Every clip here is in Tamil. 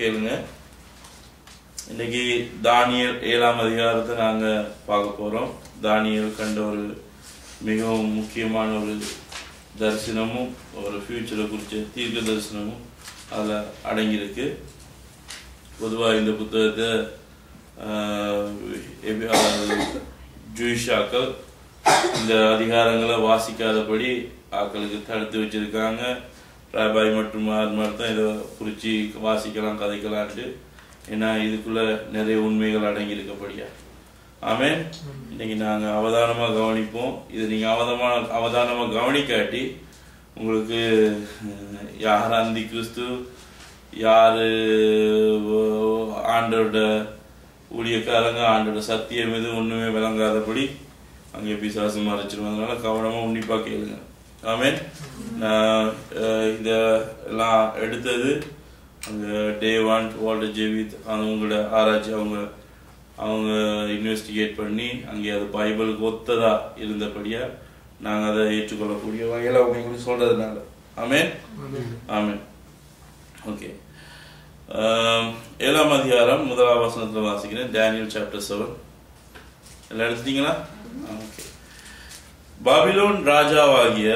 கேளுங்க. இன்னைக்கு தானியல் ஏழாம் அதிகாரத்தை நாங்க பார்க்க போறோம். தானியல் கண்ட ஒரு மிகவும் முக்கியமான ஒரு தரிசனமும் ஒரு ஃபியூச்சரை குறித்த தீர்க்க தரிசனமும் அதில் அடங்கியிருக்கு. பொதுவாக இந்த புத்தகத்தை ஆஹ், ஆக்கள் இந்த அதிகாரங்களை வாசிக்காதபடி ஆக்களுக்கு தடுத்து வச்சிருக்காங்க. ராபாய் மற்றும் ஆர்மார் தான் இதை குறித்து வாசிக்கலாம் கதைக்கலான்ட்டு. ஏன்னா இதுக்குள்ளே நிறைய உண்மைகள் அடங்கி இருக்கப்படியா இன்னைக்கு நாங்கள் அவதானமாக கவனிப்போம். இது நீங்கள் அவதமான அவதானமாக கவனிக்காட்டி உங்களுக்கு யார் அந்தி கிறிஸ்து யார் ஆண்டோட ஊழியக்காரங்க ஆண்டோட சத்தியம் எது ஒன்றுமே விளங்காதபடி அங்கே பிசாசு மறைச்சிருவோம் அதனால கவனமாக உன்னிப்பாக கேளுங்க. ஆமேன். இந்த எல்லாம் எடுத்தது அந்த டே ஒன் வால்டர் ஜெவித் அவங்களோட ஆராய்ச்சி அவங்க அவங்க இன்வெஸ்டிகேட் பண்ணி அங்கே அது பைபிளுக்கு ஒத்ததாக இருந்தபடியாக நாங்கள் அதை ஏற்றுக்கொள்ளக்கூடிய வகையில் அவங்க எங்களுக்கு சொல்கிறதுனால ஆமேன்? ஆமேன். ஓகே. ஏழாம் அதிகாரம் முதலாம் வசனத்தில் வாசிக்கிறேன். டேனியல் சாப்டர் செவன் எல்லாம் எடுத்துட்டீங்களா? ஓகே. பாபிலோன் ராஜாவாகிய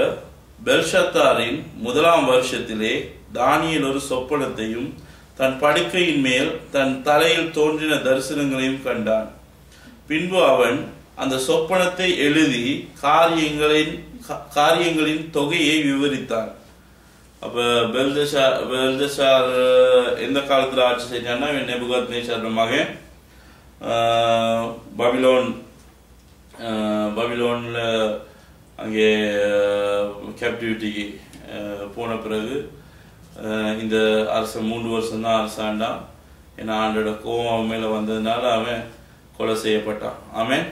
பெல்ஷத்தாரின் முதலாம் வருஷத்திலே தானியல் ஒரு சொப்பனத்தையும் தன் படுக்கையின் மேல் தன் தலையில் தோன்றின தரிசனங்களையும் கண்டான். பின்பு அவன் அந்த சொப்பனத்தை எழுதி காரியங்களின் காரியங்களின் தொகையை விவரித்தான். அப்ப பெல்தஷா பெல்தஷார் எந்த காலத்துல ஆட்சி செஞ்சான்னா நெபுகாத் நேஷார் மகன் பபிலோன் பபிலோன்ல அங்கே கேப்டிவிட்டிக்கு போன பிறகு இந்த அரசன் மூன்று வருஷம்தான் அரசாண்டான் ஏன்னா ஆண்டோட கோவம் அவன் மேலே வந்ததுனால அவன் கொலை செய்யப்பட்டான். அவன்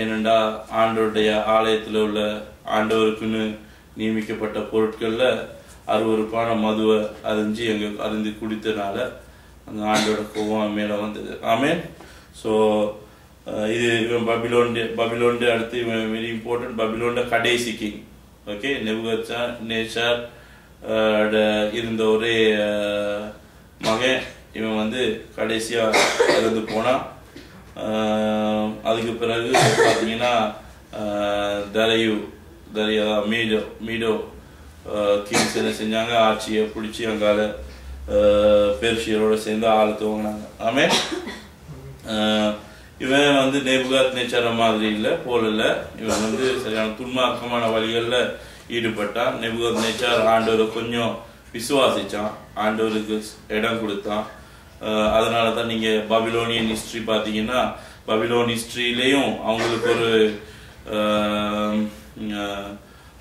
ஏனெண்டா ஆண்டோடைய ஆலயத்தில் உள்ள ஆண்டவருக்குன்னு நியமிக்கப்பட்ட பொருட்களில் அருவருப்பான மதுவை அறிஞ்சு எங்க அறிந்து குடித்தனால அந்த ஆண்டோட கோவம் மேலே வந்தது. ஆமேன். ஸோ Uh, இது இவன் பபிலோண்டு பபிலோண்டு அடுத்து இவன் வெரி இம்பார்ட்டன்ட் பபிலோண்ட கடைசி king okay Nebuchadnezzar uh, இருந்த ஒரே uh, மகன். இவன் வந்து கடைசியாக இறந்து போனான் அதுக்கு பிறகு பார்த்தீங்கன்னா தரையு தரையா மீடோ மீடோ கிங்ஸ் என்ன செஞ்சாங்க? ஆட்சியை பிடிச்சி அங்கால பேர்ஷியரோட சேர்ந்து ஆள் துவங்கினாங்க. ஆமே இவன் வந்து நேபுகாத் நேச்சர மாதிரி இல்லை போல இல்லை இவன் வந்து சரியான துன்மார்க்கமான வழிகளில் ஈடுபட்டான். நெபுகாத் நேச்சர் ஆண்டவரை கொஞ்சம் விசுவாசிச்சான். ஆண்டவருக்கு இடம் கொடுத்தான். அதனால தான் நீங்கள் பபிலோனியன் ஹிஸ்ட்ரி பார்த்தீங்கன்னா பபிலோன் ஹிஸ்ட்ரியிலையும் அவங்களுக்கு ஒரு ஓய்வினால்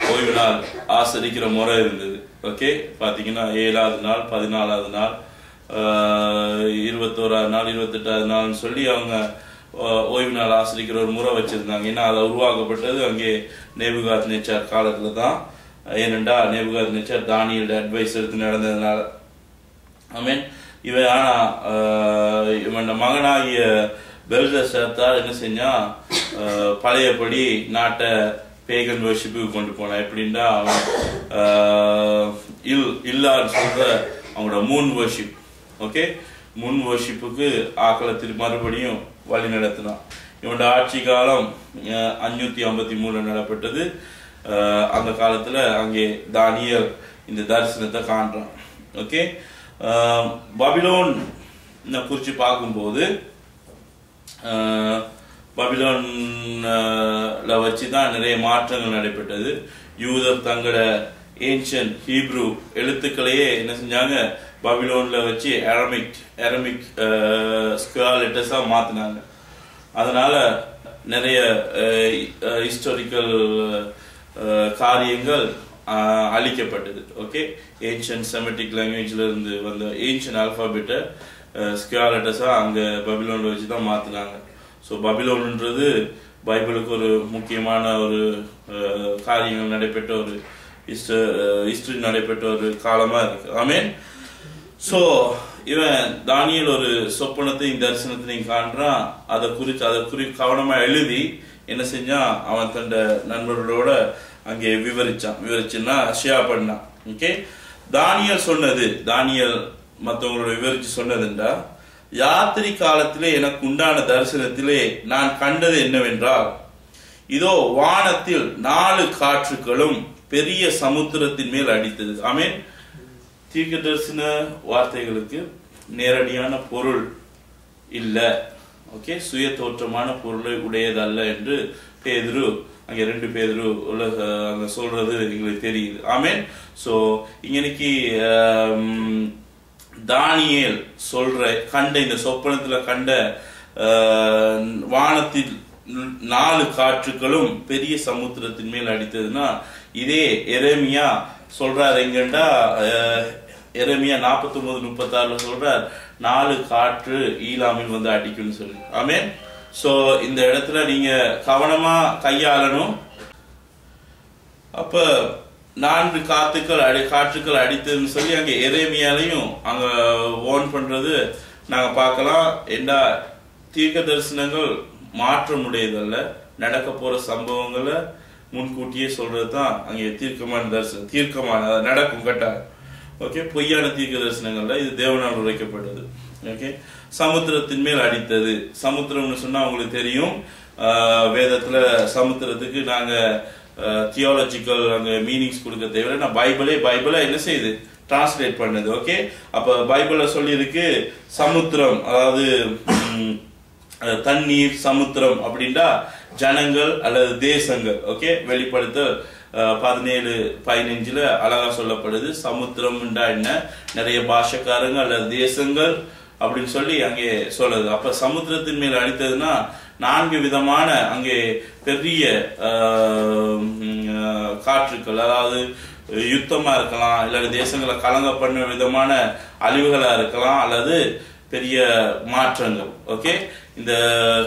ஓய்வு நாள் ஆசரிக்கிற முறை இருந்தது. ஓகே? பார்த்தீங்கன்னா ஏழாவது நாள் பதினாலாவது நாள் அஹ், இருபத்தோராவது நாள் இருபத்தெட்டாவது நாள்னு சொல்லி அவங்க ஓய்வு நாள் ஆசிரிக்கிற ஒரு முறை வச்சிருந்தாங்க. ஏன்னா அதை உருவாக்கப்பட்டது அங்கே நேபுகாத் நேச்சார் காலத்துல தான் ஏனெண்டா நேபுகாத் நேச்சார் தானியோட அட்வைஸ் எடுத்து நடந்ததுனால. ஐ மீன் இவன் ஆனா இவன் மகனாகிய பெல்தசாத்தார் என்ன செஞ்சா பழையபடி நாட்டை பேகன் வர்ஷிப்புக்கு கொண்டு போனான். எப்படின்னா அவன் இல் இல்லான்னு சொல்ற அவங்களோட மூன் வர்ஷிப் ஓகே முன் வர்ஷிப்புக்கு ஆக்களை திரு மறுபடியும் வழி நடத்தினான் இவனோட ஆட்சி காலம் அஞ்சூத்தி ஐம்பத்தி மூணுல நடப்பட்டது. ஆஹ், அந்த காலத்துல அங்கே தானியல் இந்த தரிசனத்தை காண்றான். ஓகே? ஆஹ், பபிலோன் குறித்து பார்க்கும்போது ஆஹ், பபிலோன்ல வச்சு தான் நிறைய மாற்றங்கள் நடைபெற்றது. யூதர் தங்களோட ஏன்ஷியன் ஹீப்ரூ எழுத்துக்களையே என்ன செஞ்சாங்க? பபிலோனில் வச்சு அரமிக் அரமிக் ஸ்கொயர் லெட்டர்ஸாக மாற்றினாங்க அதனால் நிறைய ஹிஸ்டாரிக்கல் காரியங்கள் அழிக்கப்பட்டது. ஓகே ஏன்ஷியன் செமெட்டிக் லாங்குவேஜில் இருந்து வந்த ஏன்ஷியன் ஆல்பாபெட்டை ஸ்கொயர் லெட்டர்ஸாக அங்கே பபிலோனில் வச்சு தான் மாற்றினாங்க ஸோ பபிலோன்ன்றது பைபிளுக்கு ஒரு முக்கியமான ஒரு காரியங்கள் நடைபெற்ற ஒரு ஹிஸ்டரி நடைபெற்ற ஒரு காலமாக இருக்குது ஐ மீன் சோ இவன் தானியல் ஒரு சொப்பனத்தையும் தரிசனத்தையும் காண்றான் அதை குறித்து அதை குறி கவனமா எழுதி என்ன செஞ்சான்? அவன் தண்ட நண்பர்களோட அங்கே விவரிச்சான். விவரிச்சுன்னா ஷியா பண்ணான் ஓகே தானியல் சொன்னது தானியல் மற்றவங்களோட விவரிச்சு சொன்னதுண்டா யாத்திரை காலத்திலே எனக்கு உண்டான தரிசனத்திலே நான் கண்டது என்னவென்றால் இதோ வானத்தில் நாலு காற்றுகளும் பெரிய சமுத்திரத்தின் மேல் அடித்தது. ஐ மீன் தீர்க்க தரிசன வார்த்தைகளுக்கு நேரடியான பொருள் இல்லை. ஓகே சுய தோற்றமான பொருளை உடையதல்ல என்று பேதுரு அங்கே ரெண்டு பேதுரு உலக அங்க சொல்றது எங்களுக்கு தெரியுது. ஆமேன் ஸோ இன்னைக்கு தானியல் சொல்ற கண்ட இந்த சொப்பனத்தில் கண்ட வானத்தில் நாலு காற்றுகளும் பெரிய சமுத்திரத்தின் மேல் அடித்ததுன்னா இதே எரேமியா சொல்றார் எங்கண்டா எரேமியா நாற்பத்தி ஒன்பது முப்பத்தாறுல சொல்றார் நாலு காற்று ஈலாமில் வந்து அடிக்கும்னு சொல்லி. ஆமே ஸோ இந்த இடத்துல நீங்க கவனமா கையாளணும். அப்ப நான்கு காத்துக்கள் அடி காற்றுக்கள் அடித்ததுன்னு சொல்லி அங்க எரேமியாலையும் அங்க ஓன் பண்றது நாங்க பார்க்கலாம். என்ன தீர்க்க தரிசனங்கள் மாற்றமுடையதல்ல நடக்க போற சம்பவங்களை முன்கூட்டியே சொல்றது தான் அங்கே தீர்க்கமான தரிசனம் தீர்க்கமான நடக்கும் கட்டாயம் ஓகே பொய்யான தீர்க்க தரிசனங்கள்ல இது தேவனால் உரைக்கப்பட்டது. ஓகே சமுத்திரத்தின் மேல் அடித்தது. சமுத்திரம்னு சொன்னா உங்களுக்கு தெரியும். வேதத்துல சமுத்திரத்துக்கு நாங்க தியாலஜிக்கல் அங்க மீனிங்ஸ் கொடுக்க தேவையில்லை. நான் பைபிளே பைபிளை என்ன செய்யுது? டிரான்ஸ்லேட் பண்ணது. ஓகே அப்ப பைபிளில் சொல்லியிருக்கு சமுத்திரம் அதாவது தண்ணீர் சமுத்திரம் அப்படின்டா ஜனங்கள் அல்லது தேசங்கள். ஓகே வெளிப்படுத்த பதினேழு பதினஞ்சுல அழகா சொல்லப்படுது சமுத்திரம்ன்றா என்ன? நிறைய பாஷக்காரங்க அல்லது தேசங்கள் அப்படின்னு சொல்லி அங்கே சொல்லுது. அப்ப சமுத்திரத்தின் மேல் அடித்ததுன்னா நான்கு விதமான அங்கே பெரிய ஆஹ், காற்றுக்கள் அதாவது யுத்தமா இருக்கலாம் இல்லாட்டி தேசங்களை கலங்க பண்ண விதமான அழிவுகளா இருக்கலாம் அல்லது பெரிய மாற்றங்கள். ஓகே? இந்த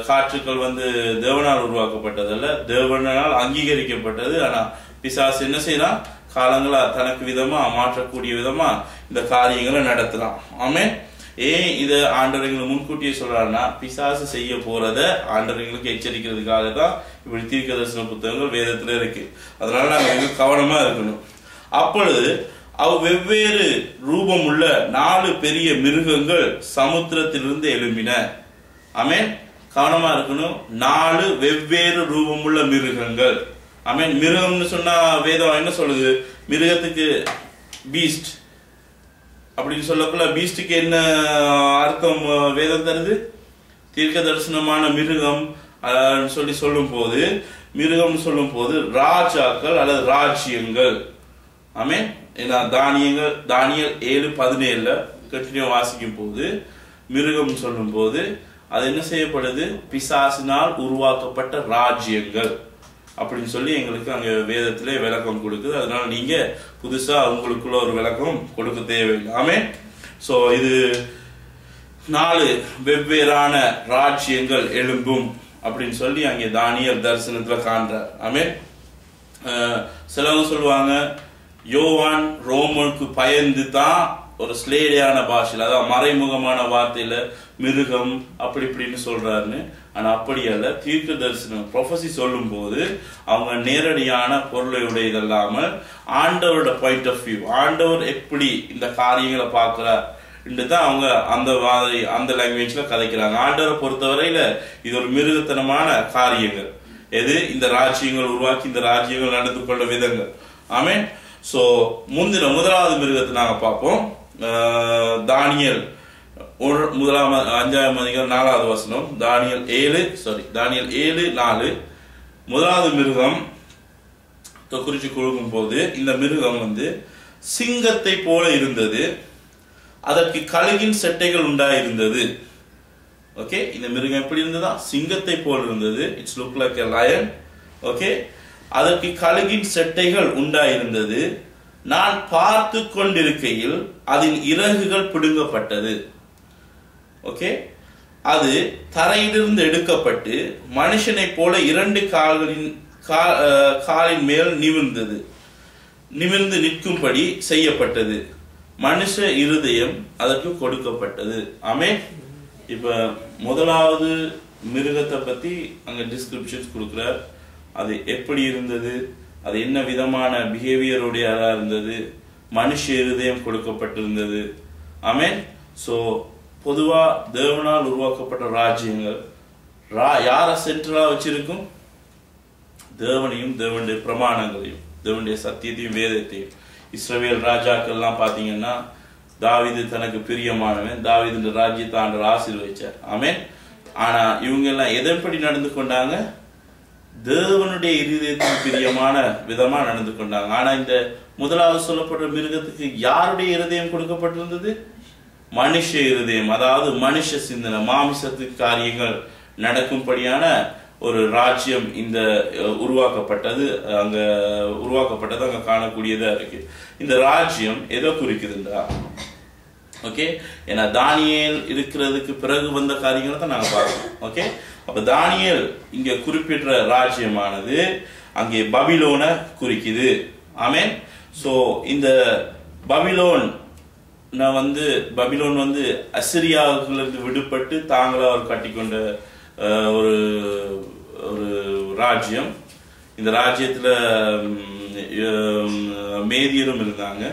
காற்றுக்கள் வந்து தேவனால் உருவாக்கப்பட்டதல்ல. தேவனால் அங்கீகரிக்கப்பட்டது. ஆனா பிசாசு என்ன செய்யலாம் காலங்களா தனக்கு விதமா மாற்றக்கூடிய விதமா இந்த காரியங்களை நடத்தலாம் ஆமே ஏன் இத ஆண்டவர்களுக்கு முன்கூட்டியே சொல்றாருன்னா பிசாசு செய்ய போறத ஆண்டவர்களுக்கு எச்சரிக்கிறதுக்காக தான் இப்படி தீர்க்க தரிசன புத்தகங்கள் வேதத்துல இருக்கு. அதனால நாங்க மிக கவனமா இருக்கணும். அப்பொழுது அவ் வெவ்வேறு ரூபமுள்ள நாலு பெரிய மிருகங்கள் சமுத்திரத்திலிருந்து எழும்பின. ஆமென். கவனமா இருக்கணும். நாலு வெவ்வேறு ரூபமுள்ள மிருகங்கள். மீன் மிருகம்னு சொன்னா வேதம் என்ன சொல்லுது? மிருகத்துக்கு பீஸ்ட் அப்படின்னு சொல்லக்குள்ள பீஸ்டுக்கு என்ன அர்த்தம் வேதம் தருது? தீர்க்க தரிசனமான மிருகம் சொல்லி சொல்லும் போது மிருகம் சொல்லும் போது ராஜாக்கள் அல்லது ராஜ்யங்கள். ஆமே ஏன்னா தானியங்கள் தானியல் ஏழு பதினேழுல கட்டினியம் வாசிக்கும் போது மிருகம் சொல்லும் போது அது என்ன செய்யப்படுது? பிசாசினால் உருவாக்கப்பட்ட ராஜ்யங்கள். அப்படின்னு சொல்லி எங்களுக்கு அங்கே வேதத்திலே விளக்கம் கொடுக்குது. அதனால நீங்க புதுசா உங்களுக்குள்ள ஒரு விளக்கம் கொடுக்க தேவையில்லை. ஆமே ஸோ இது நாலு வெவ்வேறான ராஜ்யங்கள் எழும்பும் அப்படின்னு சொல்லி அங்கே தானியல் தரிசனத்துல காண்றார். ஆமே சிலவங்க சொல்லுவாங்க யோவான் ரோமனுக்கு பயந்து தான் ஒரு ஸ்லேடியான பாஷையில் அதாவது மறைமுகமான வார்த்தையில மிருகம் அப்படி இப்படின்னு சொல்றாருன்னு. ஆனால் அப்படி அல்ல. தீர்க்க தரிசனம் ப்ரொஃபஸி சொல்லும் போது அவங்க நேரடியான பொருளை உடையதல்லாமல் ஆண்டவரோட பாயிண்ட் ஆஃப் வியூ ஆண்டவர் எப்படி இந்த காரியங்களை பார்க்கிறார் என்று தான் அவங்க அந்த மாதிரி அந்த லாங்குவேஜில் கதைக்கிறாங்க. ஆண்டவரை பொறுத்தவரையில் இது ஒரு மிருகத்தனமான காரியங்கள். எது? இந்த ராஜ்யங்கள் உருவாக்கி இந்த ராஜ்யங்கள் நடந்து கொண்ட விதங்கள். ஆமே ஸோ முந்தின முதலாவது மிருகத்தை நாங்கள் பார்ப்போம். தானியல். முதலாம் அஞ்சாம் அதிகாரம் நாலாவது வசனம். தானியல் ஏழு சாரி தானியல் ஏழு நாலு. முதலாவது மிருகம் குறிச்சு கொடுக்கும் போது இந்த மிருகம் வந்து சிங்கத்தை போல இருந்தது. அதற்கு கழுகின் செட்டைகள் உண்டாயிருந்தது. ஓகே இந்த மிருகம் எப்படி இருந்ததா? சிங்கத்தை போல் இருந்தது. It's look like a lion okay அதற்கு கழுகின் செட்டைகள் உண்டாயிருந்தது. நான் பார்த்து கொண்டிருக்கையில் அதன் இறகுகள் பிடுங்கப்பட்டது. ஓகே அது தரையிலிருந்து எடுக்கப்பட்டு மனுஷனைப் போல இரண்டு கால்களின் காலின் மேல் நிமிர்ந்தது. நிமிர்ந்து நிற்கும்படி செய்யப்பட்டது. மனுஷ இருதயம் அதற்கு கொடுக்கப்பட்டது. ஆமே இப்ப முதலாவது மிருகத்தை பத்தி அங்க டிஸ்கிரிப்ஷன்ஸ் கொடுக்குறார். அது எப்படி இருந்தது? அது என்ன விதமான பிஹேவியருடையதா இருந்தது? மனுஷ இருதயம் கொடுக்கப்பட்டிருந்தது. ஆமே சோ பொதுவா தேவனால் உருவாக்கப்பட்ட ராஜ்யங்கள். ரா- யாரை சென்ட்ரலாக வச்சிருக்கும்? தேவனையும் தேவனுடைய பிரமாணங்களையும் தேவனுடைய சத்தியத்தையும் வேதத்தையும். இஸ்ரவேல் ராஜாக்கள்லாம் பார்த்தீங்கன்னா தாவிது தனக்கு பிரியமானவன். தாவிதுன்ற ராஜ்யத்தை ஆண்டர் ஆசீர்வதிச்சார். ஆமே ஆனா இவங்க எல்லாம் எதன்படி நடந்து கொண்டாங்க? தேவனுடைய இருதயத்தின் பிரியமான விதமா நடந்து கொண்டாங்க. ஆனா இந்த முதலாவது சொல்லப்படுற மிருகத்துக்கு யாருடைய இருதயம் கொடுக்கப்பட்டிருந்தது? மனுஷ இருதயம் அதாவது மனுஷ சிந்தனை மாமிசத்து காரியங்கள் நடக்கும்படியான ஒரு ராஜ்யம் இந்த உருவாக்கப்பட்டது அங்க உருவாக்கப்பட்டது அங்க காணக்கூடியதா இருக்கு. இந்த ராஜ்யம் எதை குறிக்குதுன்றா? ஓகே? ஏன்னா தானியல் இருக்கிறதுக்கு பிறகு வந்த காரியங்களை தான் நாங்க பார்க்கணும். ஓகே? அப்ப தானியல் இங்க குறிப்பிடுற ராஜ்யமானது அங்கே பபிலோனை குறிக்குது. ஆமேன்? சோ இந்த பபிலோன் நான் வந்து பபிலோன் வந்து அசிரியாவிலிருந்து விடுபட்டு தாங்களாக அவர் கட்டிக்கொண்ட ஒரு ஒரு ராஜ்யம். இந்த ராஜ்யத்தில் மேதியரும் இருந்தாங்க.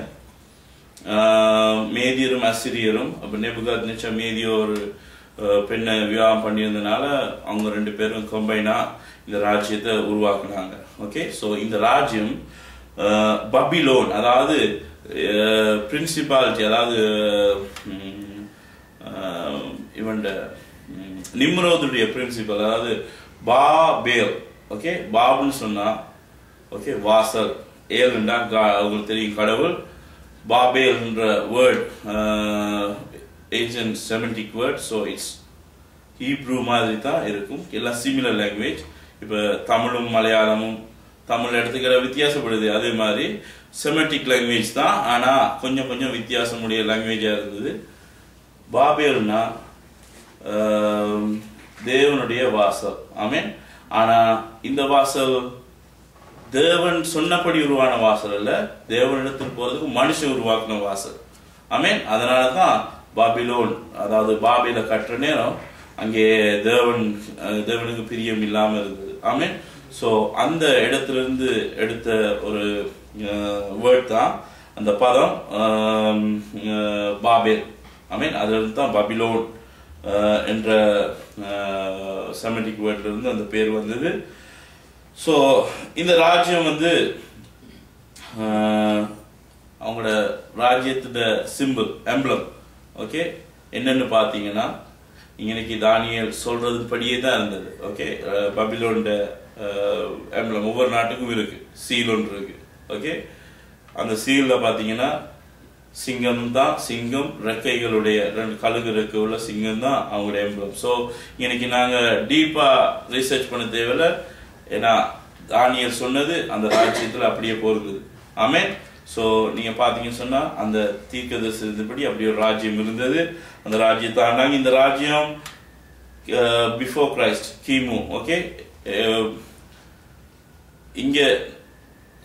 மேதியரும் அசிரியரும் அப்போ நெபுகாத் நிச்சா மேதியோ ஒரு பெண்ணை விவாகம் பண்ணியிருந்தனால அவங்க ரெண்டு பேரும் கம்பைனாக இந்த ராஜ்யத்தை உருவாக்குனாங்க. ஓகே ஸோ இந்த ராஜ்யம் பபிலோன் அதாவது Uh, பிரின்சிபாலிட்டி அதாவது uh, இவன் நிம்ரோதுடைய பிரின்சிபல் அதாவது பாபேல் ஓகே பாபுன்னு சொன்னா ஓகே வாசல் ஏல்ண்டா கா- தெரியும் கடவுள். பாபேல்ன்ற word ancient Semitic word so it's Hebrew மாதிரி தான் இருக்கும். எல்லாம் சிமிலர் லாங்குவேஜ் இப்போ தமிழும் மலையாளமும் தமிழ் எடுத்துக்கிற வித்தியாசப்படுது அதே மாதிரி. செமெட்டிக் லாங்குவேஜ் தான். ஆனால் கொஞ்சம் கொஞ்சம் வித்தியாசமுடைய லாங்குவேஜாக இருந்தது. பாபேல்னா தேவனுடைய வாசல். ஆமீன் ஆனால் இந்த வாசல் தேவன் சொன்னபடி உருவான வாசல் அல்ல. தேவனிடத்தில் போகிறதுக்கு மனுஷன் உருவாக்கின வாசல். ஆமீன் அதனால தான் பாபிலோன் அதாவது பாபில கட்டுற நேரம் அங்கே தேவன் தேவனுக்கு பிரியம் இல்லாமல் இருந்தது. ஆமீன் ஸோ அந்த இடத்திலிருந்து எடுத்த ஒரு வேர்ட் தான். அந்த பதம் பாபேல். ஐ மீன் இருந்து தான் பபிலோன் என்ற செமெட்டிக் வேர்ட்லேருந்து அந்த பேர் வந்தது. ஸோ இந்த ராஜ்யம் வந்து அவங்களோட ராஜ்யத்தோட சிம்பிள் எம்ப்ளம் ஓகே என்னென்னு பார்த்தீங்கன்னா இன்னைக்கு தானியல் சொல்றதுபடியே தான் இருந்தது. ஓகே பபிலோண்ட எம்ப்ளம் ஒவ்வொரு நாட்டுக்கும் இருக்கு. சீல் ஒன்று இருக்கு. ஓகே அந்த சீல்ல பார்த்தீங்கன்னா சிங்கம் தான் சிங்கம் ரெக்கைகளுடைய ரெண்டு கழுகு ரெக்கை உள்ள சிங்கம் தான் அவங்களுடைய எம்பளம் ஸோ இன்னைக்கு நாங்கள் டீப்பா ரிசர்ச் பண்ண தேவையில்ல. ஏன்னா தானியர் சொன்னது அந்த ராஜ்யத்தில் அப்படியே போருக்குது ஆமே ஸோ நீங்கள் பார்த்தீங்கன்னு சொன்னால் அந்த தீர்க்கதரிசி இருந்தபடி அப்படி ஒரு ராஜ்யம் இருந்தது. அந்த ராஜ்யத்தை ஆண்டாங்க. இந்த ராஜ்யம் பிஃபோர் கிரைஸ்ட் கிமு. ஓகே இங்கே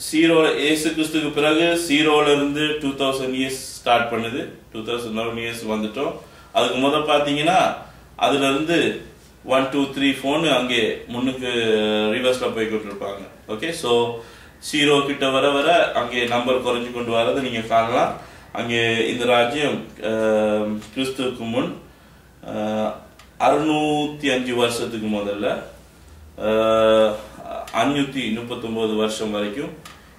சீரோ ஏசு கிறிஸ்துக்கு பிறகு சீரோல இருந்து டூ தௌசண்ட் இயர்ஸ் ஸ்டார்ட் பண்ணுது. டூ தௌசண்ட் லெவன் இயர்ஸ் வந்துட்டோம். அதுக்கு முத பார்த்தீங்கன்னா அதுல இருந்து ஒன் டூ த்ரீ ஃபோனு அங்கே முன்னுக்கு ரிவர்ஸ்ல போய்கிட்டு இருப்பாங்க ஓகே ஸோ சீரோ கிட்ட வர வர அங்கே நம்பர் குறைஞ்சு கொண்டு வரதை நீங்க காணலாம். அங்கே இந்த ராஜ்யம் கிறிஸ்துவுக்கு முன் அறுநூத்தி அஞ்சு வருஷத்துக்கு முதல்ல அஞ்சூத்தி முப்பத்தொன்பது வருஷம் வரைக்கும்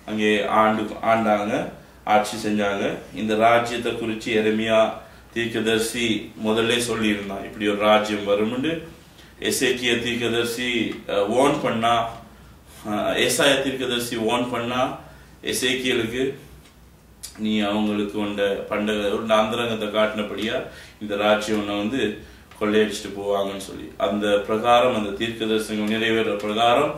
அங்கே ஆண்டு ஆண்டாங்க ஆட்சி செஞ்சாங்க. இந்த ராஜ்யத்தை குறித்து எரமியா தீர்க்கதர்சி முதல்ல சொல்லியிருந்தான். இப்படி ஒரு ராஜ்யம் வரும்னு எசேக்கிய தீர்க்கதர்சி ஓன் பண்ணா அஹ், தீர்க்கதர்சி ஓன் பண்ணா எசேக்கியலுக்கு நீ அவங்களுக்கு உண்ட பண்டக உண்ட அந்தரங்கத்தை காட்டினபடியா இந்த ராஜ்யம் உன்னை வந்து கொள்ளையடிச்சிட்டு போவாங்கன்னு சொல்லி. அந்த பிரகாரம் அந்த தீர்க்க நிறைவேற பிரகாரம்